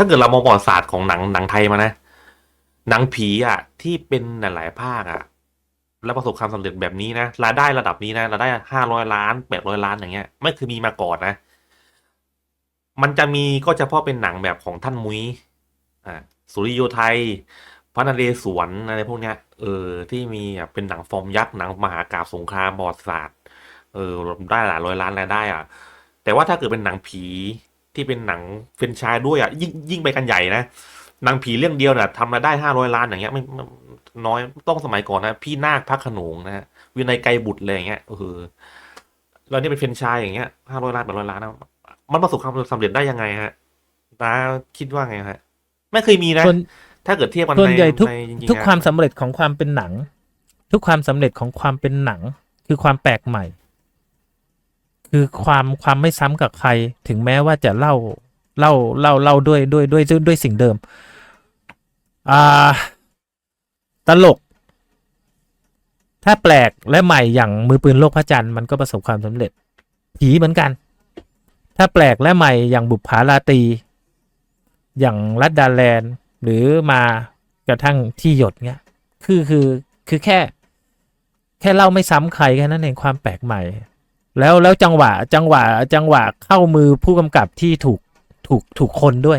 ถ้าเกิดเรามองประวัติศาสตร์ของหนังหนังไทยมานะหนังผีอะ ที่เป็นหลายๆภาคอะ แล้วประสบความสำเร็จแบบนี้นะรายได้ระดับนี้นะรายได้ห้าร้อยล้านแปดร้อยล้านอย่างเงี้ย ไม่เคยมีมาก่อนนะ มันจะมีก็เฉพาะเป็นหนังแบบของท่านมุ้ยอ่าสุริโยไทยพระนเรศวรอะไรพวกเนี้ยเออที่มีแบบเป็นหนังฟอร์มยักษ์หนังมหากราพย์สงครามประวัติศาสตร์เออได้หลายร้อยล้านรายได้อะ แต่ว่าถ้าเกิดเป็นหนังผี ที่เป็นหนังเฟรนไชายด้วยอะยิ่งยิ่งไปกันใหญ่นะหนังผีเรื่องเดียวเนี่ยทำรายได้ห้าร้อยล้านอย่างเงี้ยไม่ไม่น้อยต้องสมัยก่อนนะ พี่นาคพระโขนงนะฮะวินัยไกรบุตรอะไรอย่างเงี้ยเออแล้วนี่เป็นเฟรนไชายอย่างเงี้ยห้าร้อยล้านแปดร้อยล้านนะมันประสบความสำเร็จได้ยังไงฮะนาคิดว่าไงฮะ ไม่เคยมีนะส่วนถ้าเกิดเทียบกันส่วนใหญ่ทุกในจริงๆทุกอะความสำเร็จของความเป็นหนัง ทุกความสำเร็จของความเป็นหนัง คือความแปลกใหม่ คือความความไม่ซ้ำกับใคร ถึงแม้ว่าจะเล่าเล่าเล่าเล่าด้วยด้วยด้วยด้วยด้วยสิ่งเดิม อ่า ตลก ถ้าแปลกและใหม่อย่างมือปืนโลกพระจันทร์มันก็ประสบความสำเร็จ ผีเหมือนกัน ถ้าแปลกและใหม่อย่างบุปผาราตี อย่างรัดดาแลนหรือมากระทั่งที่หยดเงี้ย คือคือคือแค่ แค่เล่าไม่ซ้ำใครแค่นั้นเองความแปลกใหม่ แล้วแล้วจังหวะจังหวะจังหวะเข้ามือผู้กำกับที่ถูกถูกถูกคนด้วย